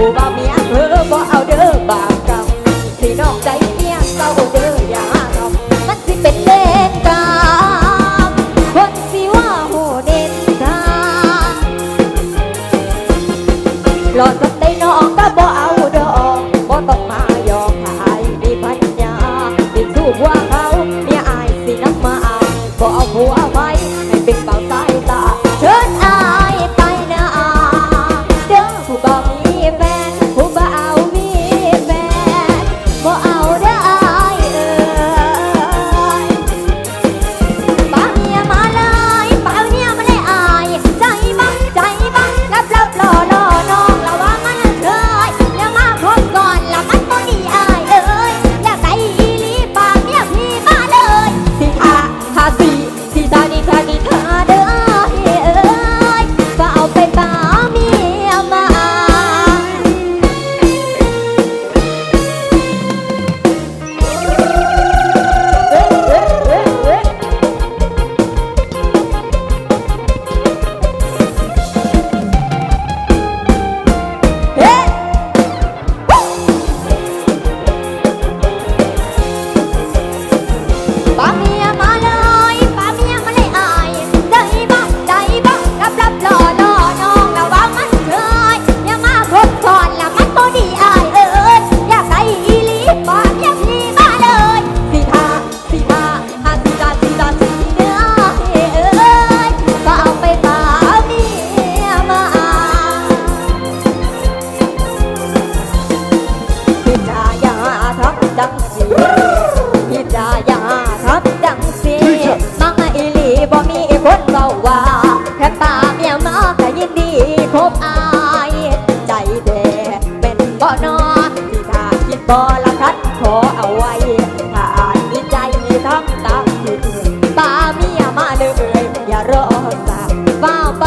ผู้บ่าวเมียเออบ่เอาเด้อบ่าปกรรมที่นอกใจเมียเศร้าเด้ออย่าทำมันสิเป็นเวรกตามคนสิว่าโหเด่นตาหลอดกับได้น้องก็บ่เอาเด้อกบ่ต้องมายอมหายมีพันยาดิสู้ว่าเขาเมียอายสินำมาเอาบ่เอาผัวไว้ให้เป็นเป่า ดังสีพิจายาทับดังสีมังอีลีบ่มีคนเบาว่าแค่ป่าเมียมาแต่ยินดีคบอายใจเดเป็นบ่นอที่ถ้าคิดบ่ละคัดขอเอาไว้ถ้าอายมีใจมีทั้งตาคิดตาเมียมาเลยอย่ารอสาฟ้าไป